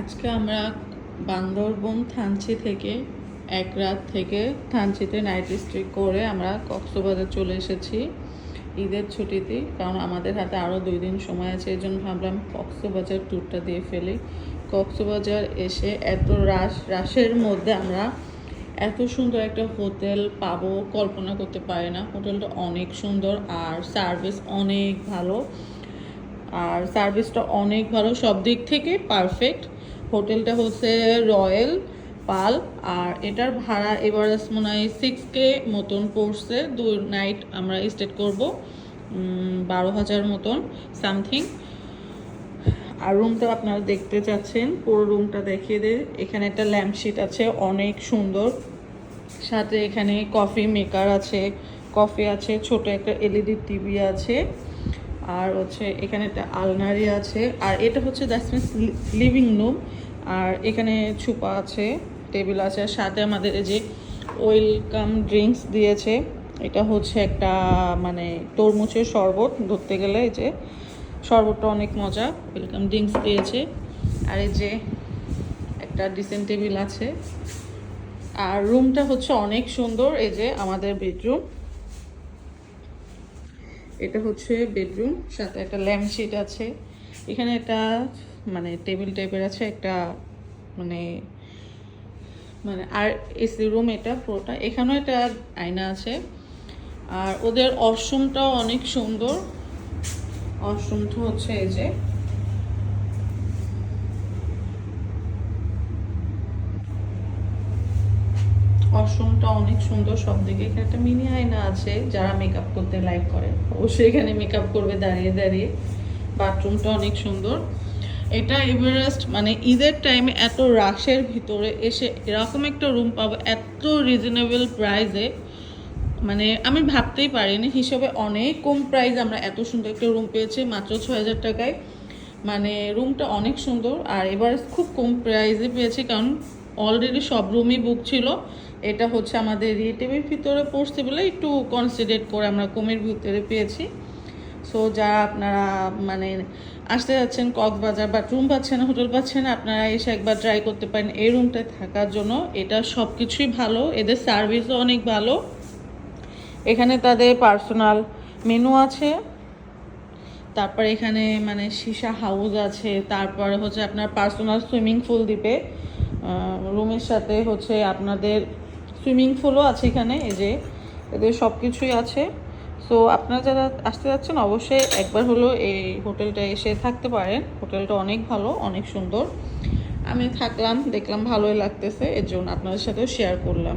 আজকে আমরা বান্দরবন থানচি থেকে এক রাত থেকে থানচিতে নাইট স্টে করে আমরা কক্সবাজার চলে এসেছি ঈদের ছুটিতে, কারণ আমাদের হাতে আরও দুই দিন সময় আছে, এই জন্য ভাবলাম কক্সবাজার ট্যুরটা দিয়ে ফেলি। কক্সবাজার এসে এত রাশ, রাশের মধ্যে আমরা এত সুন্দর একটা হোটেল পাবো কল্পনা করতে পারি না। হোটেলটা অনেক সুন্দর আর সার্ভিস অনেক ভালো। আর সার্ভিসটা অনেক ভালো, সব দিক থেকে পারফেক্ট হোটেলটা হচ্ছে রয়্যাল পাল, আর এটার ভাড়া এবার মনে হয় সিক্স কে মতন পড়ছে। দু নাইট আমরা স্টে করব বারো হাজার মতন সামথিং আর রুমটা আপনারা দেখতে চাচ্ছেন, পুরো রুমটা দেখিয়ে দে। এখানে একটা ল্যাম্পশিট আছে, অনেক সুন্দর। সাথে এখানে কফি মেকার আছে কফি আছে, ছোট একটা এলইডি টিভি আছে। আর হচ্ছে এখানে একটা আলনারি আছে। আর এটা হচ্ছে দ্যাটস মিনস লিভিং রুম। আর এখানে ছুপা আছে, টেবিল আছে, আর সাথে আমাদের যে ওয়েলকাম ড্রিঙ্কস দিয়েছে। এটা হচ্ছে একটা মানে তরমুজের শরবত ধরতে গেলে এই যে। শরবতটা অনেক মজা, ওয়েলকাম ড্রিঙ্কস দিয়েছে। আর এই যে একটা ডিসেন্ট টেবিল আছে। আর রুমটা হচ্ছে অনেক সুন্দর, এই যে আমাদের বেডরুম। এটা হচ্ছে বেডরুম সাথে একটা ল্যাম্প শিট আছে। এখানে একটা মানে টেবিল টাইপের আছে, একটা মানে মানে আর এসি রুম এটা, পুরোটা। এখানেও একটা আয়না আছে। আর ওদের অশ্রমটাও অনেক সুন্দর। অশ্রমটা হচ্ছে এই যে অশরুমটা অনেক সুন্দর, সব দিকে এখানে একটা মিনি আয়না আছে যারা মেকআপ করতে লাইক করে। অবশ্যই এখানে মেকআপ করবে দাঁড়িয়ে দাঁড়িয়ে। বাথরুমটা অনেক সুন্দর। এটা এভারেস্ট মানে ঈদের টাইমে এত রাশের ভিতরে এসে এরকম একটা রুম পাবো, এত রিজনেবল প্রাইসে মানে আমি ভাবতেই পারিনি, হিসেবে অনেক কম প্রাইস আমরা এত সুন্দর একটা রুম পেয়েছি, মাত্র ছ হাজার টাকায়। মানে রুমটা অনেক সুন্দর, আর এবার খুব কম প্রাইসে পেয়েছি, কারণ অলরেডি সব রুমই বুক ছিল। এটা হচ্ছে আমাদের রিলেটিভের ভিতরে পড়ছে বলে একটু কনসিডারেট করে আমরা কমের ভিতরে পেয়েছি। সো যারা আপনারা মানে আসতে যাচ্ছেন কক্সবাজার বা রুম পাচ্ছেন হোটেল পাচ্ছেন, আপনারা এসে একবার ট্রাই করতে পারেন এই রুমটায় থাকার জন্য। এটা সব কিছুই ভালো, এদের সার্ভিসও অনেক ভালো। এখানে তাদের পার্সোনাল মেনু আছে। তারপর এখানে মানে সীসা হাউস আছে। তারপরে হচ্ছে আপনার পার্সোনাল সুইমিং পুল দিবে রুমের সাথে হচ্ছে আপনাদের সুইমিং পুলও আছে এখানে, এই যে এদের সব কিছুই আছে। সো আপনারা যারা আসতে যাচ্ছেন, অবশ্যই একবার হলো এই হোটেলটা এসে থাকতে পারেন। হোটেলটা অনেক ভালো, অনেক সুন্দর। আমি থাকলাম, দেখলাম ভালোই লাগতেছে, এর জন্য আপনাদের সাথেও শেয়ার করলাম।